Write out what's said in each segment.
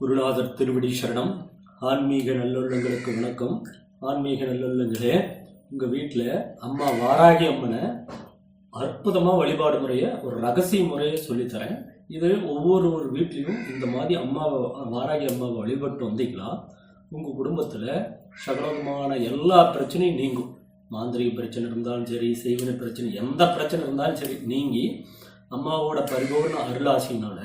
குருநாதர் திருவடி சரணம். ஆன்மீக நல்லுள்ளங்களுக்கு வணக்கம். ஆன்மீக நல்லுள்ளங்களே உங்கள் வீட்டில் அம்மா வாராகி அம்மனை அற்புதமாக வழிபாடு முறையை ஒரு ரகசிய முறையை சொல்லித்தரேன். இது ஒவ்வொரு ஒரு வீட்லேயும் இந்த மாதிரி அம்மாவை வாராகி அம்மாவை வழிபட்டு வந்தீங்களா உங்கள் குடும்பத்தில் சகலமான எல்லா பிரச்சனையும் நீங்கும். மாந்திரிக பிரச்சனை இருந்தாலும் சரி செய்வன பிரச்சனை எந்த பிரச்சனை இருந்தாலும் சரி நீங்கி அம்மாவோட பரிபூர்ண அருளாசினால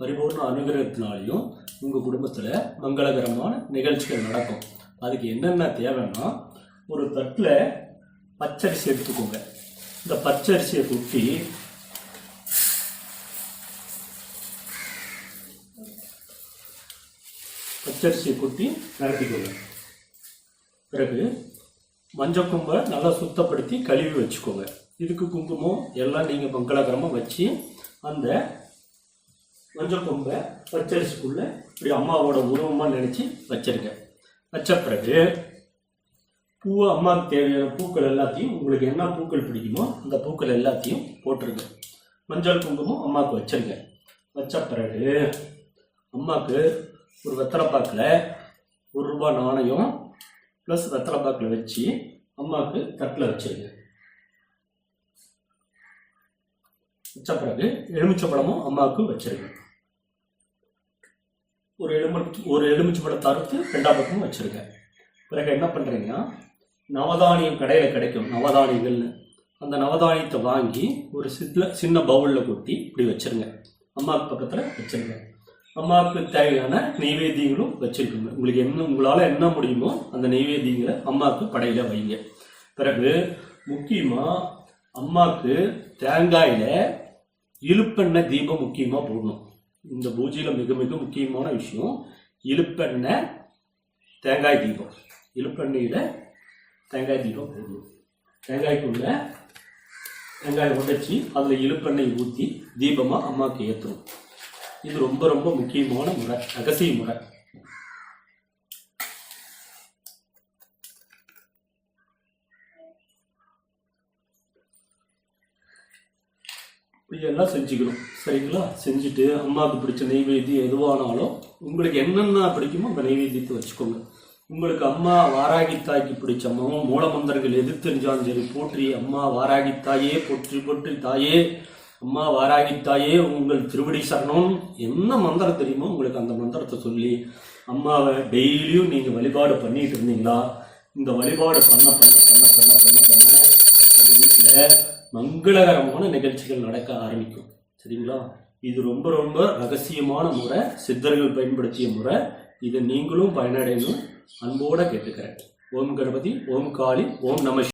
பரிபூர்ண அனுகிரகத்தினாலையும் உங்கள் குடும்பத்தில் மங்களகரமான நிகழ்ச்சிகள் நடக்கும். அதுக்கு என்னென்ன தேவைன்னா ஒரு தட்டில் பச்சரிசி எடுத்துக்கோங்க. இந்த பச்சரிசியை குட்டி பச்சரிசியை குட்டி நிரப்பிக்கோங்க. பிறகு மஞ்சள் கொம்பை நல்லா சுத்தப்படுத்தி கழுவி வச்சுக்கோங்க. இதுக்கு குங்குமம் எல்லாம் நீங்கள் மங்களகரமாக வச்சு அந்த மஞ்சள் கொம்பை பச்சரிசிக்குள்ளே இப்படி அம்மாவோட உருவமாக நினச்சி வச்சிருங்க. வச்ச பிறகு பூவை அம்மாவுக்கு தேவையான பூக்கள் எல்லாத்தையும் உங்களுக்கு என்ன பூக்கள் பிடிக்குமோ அந்த பூக்கள் எல்லாத்தையும் போட்டுருங்க. மஞ்சள் குங்குமம் அம்மாவுக்கு வச்சிருங்க. வச்ச பிறகு அம்மாவுக்கு ஒரு வெத்தலைப்பாக்கில் ஒரு ரூபா நாணயம் ப்ளஸ் வெத்தலைப்பாக்கில் வச்சு அம்மாவுக்கு தட்டில் வச்சிருங்க. வச்ச பிறகு எலுமிச்சை பழமும் அம்மாவுக்கு வச்சிருங்க. ஒரு எலுமிச்சு ஒரு எலுமிச்சு பழத்தை அறுத்து ரெண்டாம் பக்கமும் வச்சுருங்க பிறகு என்ன பண்ணுறீங்கன்னா நவதானியம் கடையில் கிடைக்கும் நவதானியங்கள்னு. அந்த நவதானியத்தை வாங்கி ஒரு சின்ன சின்ன பவுலில் கொட்டி இப்படி வச்சிருங்க. அம்மாவுக்கு பக்கத்தில் வச்சிருங்க. அம்மாவுக்கு தேவையான நெய்வேத்தியங்களும் வச்சுருக்குங்க. உங்களுக்கு என்ன உங்களால் என்ன முடியுமோ அந்த நெய்வேத்தியங்களை அம்மாவுக்கு படையில் வைங்க. பிறகு முக்கியமாக அம்மாவுக்கு தேங்காயில் இழுப்பெண்ணெய் தீபம் முக்கியமாக போடணும். இந்த பூஜையில் மிக மிக முக்கியமான விஷயம் இழுப்பெண்ணெய் தேங்காய் தீபம். இழுப்பெண்ணெயில் தேங்காய் தீபம் போடணும். தேங்காய்க்குள்ள தேங்காயை உடைச்சி அதில் இழுப்பெண்ணெய் ஊற்றி தீபமாக அம்மாவுக்கு ஏற்றணும் இது ரொம்ப ரொம்ப முக்கியமான முறை ரகசிய முறை. இப்படியெல்லாம் செஞ்சுக்கணும். சரிங்களா? செஞ்சுட்டு அம்மாவுக்கு பிடிச்ச நெய்வேத்தியம் எதுவானாலும் உங்களுக்கு என்னென்ன பிடிக்குமோ அந்த நெய்வேத்தியத்தை வச்சுக்கோங்க. உங்களுக்கு அம்மா வாராகி தாய்க்கு பிடிச்ச அம்மாவும் மூலமந்திரங்கள் எது தெரிஞ்சாலும் சரி போற்றி அம்மா வாராகி தாயே போற்றி போற்றி தாயே அம்மா வாராகி தாயே உங்கள் திருவடி சரணம். என்ன மந்திரம் தெரியுமோ உங்களுக்கு அந்த மந்திரத்தை சொல்லி அம்மாவை டெய்லியும் நீங்கள் வழிபாடு பண்ணிட்டு இருந்தீங்களா? இந்த வழிபாடு பண்ண பண்ண பண்ண பண்ண பண்ண பண்ண உங்கள் வீட்டில் மங்களகரமான நிகழ்ச்சிகள் நடக்க ஆரம்பிக்கும். சரிங்களா? இது ரொம்ப ரொம்ப ரகசியமான முறை. சித்தர்கள் பயன்படுத்திய முறை. இதை நீங்களும் பயனடையணும். அன்போட கேட்டுக்கிறேன். ஓம் கணபதி ஓம் காளி ஓம் நம